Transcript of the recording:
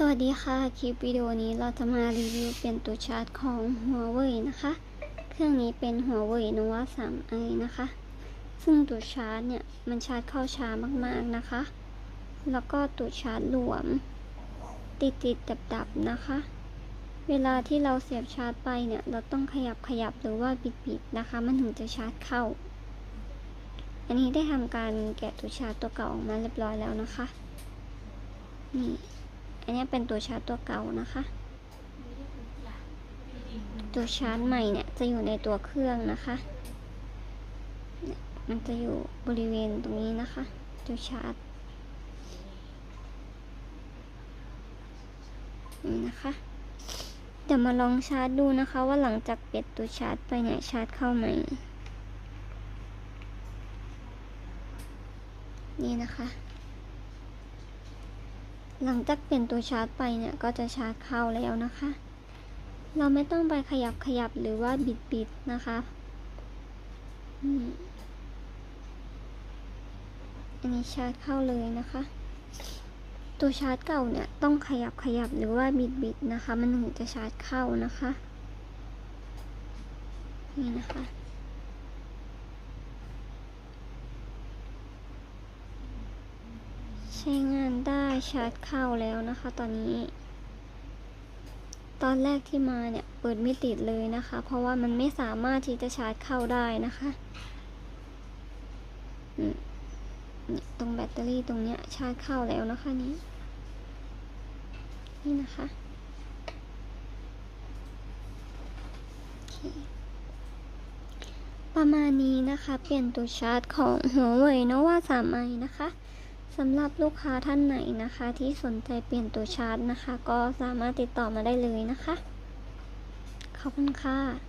สวัสดีค่ะ คลิปวิดีโอนี้เราจะมารีวิวเปลี่ยนตัวชาร์จของ Huawei นะคะ เครื่องนี้เป็น Huawei Nova 3i นะคะ ซึ่งตัวชาร์จเนี่ย มันชาร์จเข้าช้ามากๆนะคะ แล้วก็ตัวชาร์จหลวม ติดติดดับดับๆนะคะ เวลาที่เราเสียบชาร์จไปเนี่ย เราต้องขยับขยับหรือว่าบิดบิดนะคะ มันถึงจะชาร์จเข้า อันนี้ได้ทำการแกะตัวชาร์จตัวเก่าออกมาเรียบร้อยแล้วนะคะ นี่ อันนี้เป็นตัวชาร์จตัวเก่านะคะ ตัวชาร์จใหม่เนี่ยจะอยู่ในตัวเครื่องนะคะ มันจะอยู่บริเวณตรงนี้นะคะ ตัวชาร์จนี่นะคะเดี๋ยวมาลองชาร์จดูนะคะ ว่าหลังจากเปลี่ยนตัวชาร์จไปเนี่ยชาร์จเข้าไหมนี่นะคะ หลังจากเปลี่ยนตัวชาร์จไปเนี่ยก็จะชาร์จเข้าแล้วนะคะ เราไม่ต้องไปขยับขยับหรือว่าบิดบิดนะคะอันนี้ชาร์จเข้าเลยนะคะ ตัวชาร์จเก่าเนี่ยต้องขยับขยับหรือว่าบิดบิดนะคะ มันถึงจะชาร์จเข้านะคะ นี่นะคะ ช้งานได้ชาร์จเข้าแล้วนะคะตอนนี้ ตอนแรกที่มาเนี่ยเปิดไม่ติดเลยนะคะ เพราะว่ามันไม่สามารถที่จะชาร์จเข้าได้นะคะตรงแบตเตอรี่ตรงเนี้ยชาร์จเข้าแล้วนะคะนี้ นี่นะคะประมาณนี้นะคะ เปลี่ยนตัวชาร์จของ Huawei Nova 3i นะคะ สำหรับลูกค้าท่านไหนนะคะ ที่สนใจเปลี่ยนตัวชาร์จนะคะ ก็สามารถติดต่อมาได้เลยนะคะ ขอบคุณค่ะ